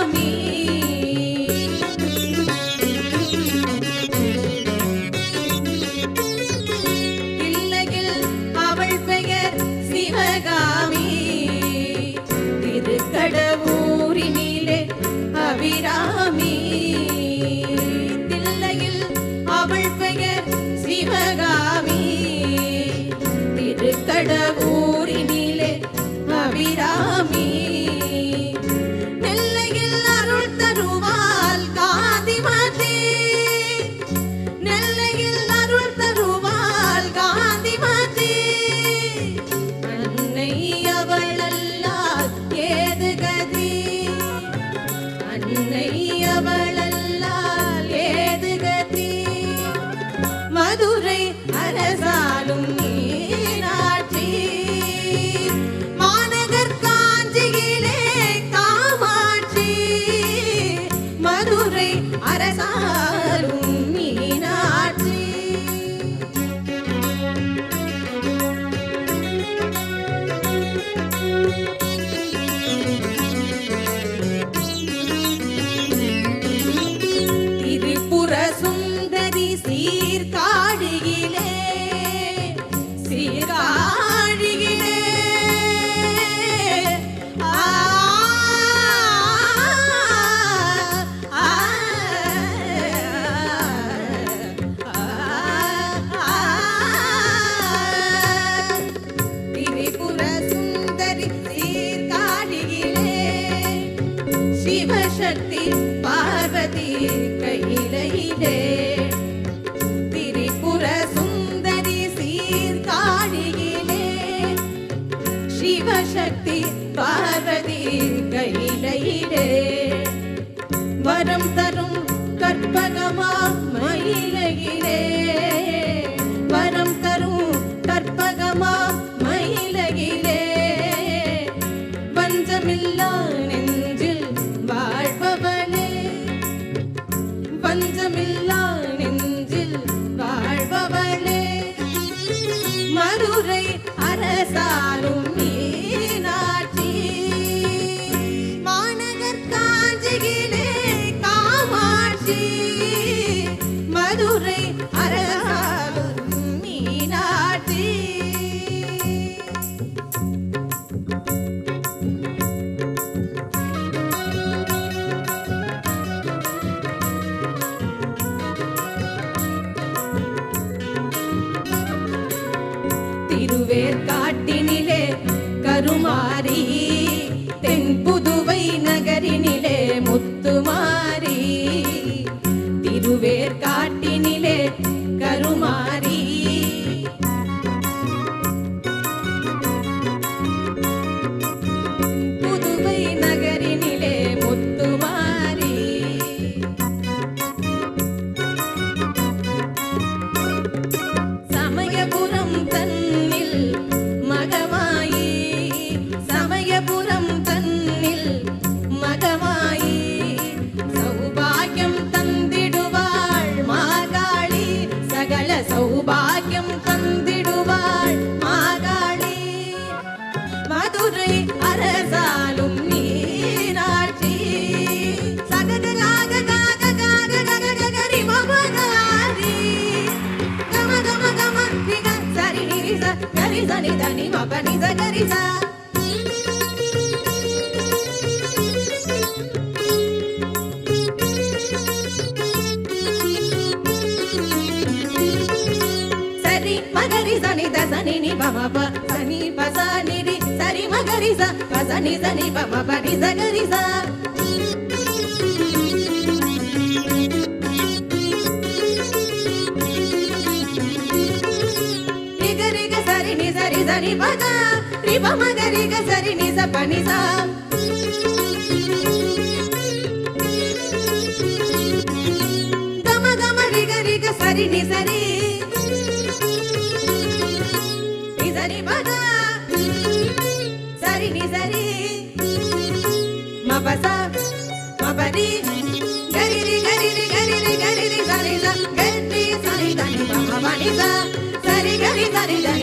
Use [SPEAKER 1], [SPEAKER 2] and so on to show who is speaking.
[SPEAKER 1] আমি உன்னை அவள சக்தி பார்வதி கையிலே. திரிபுர சுந்தரி சீர்காழியிலே. சிவசக்தி பார்வதி கையிலே. வரம் தரும் கற்பகமா மயிலே. Jamila. சௌபாகியம் தந்திடுவாள் மாகாளி. மதுரை அரசாலும் நீராட்சி. சகதராக காக காக கக கரி மபகாரி கம கம கம நிக சரி நிரி ச கரி ச நித సని పస నిరి సరి మగరి స పస ని సని పమ పని స గరి స సరి ని సరి సరి పద రి పమ గరి గ సరి ని స పని స గమ గమ రి గ రి గ సరి ని సరి மபசா மபரி கரிரி கரிரி கரிரி கரிரி சரி சரி கரி சரி தனி பகவானி சரி கரி சரி தனி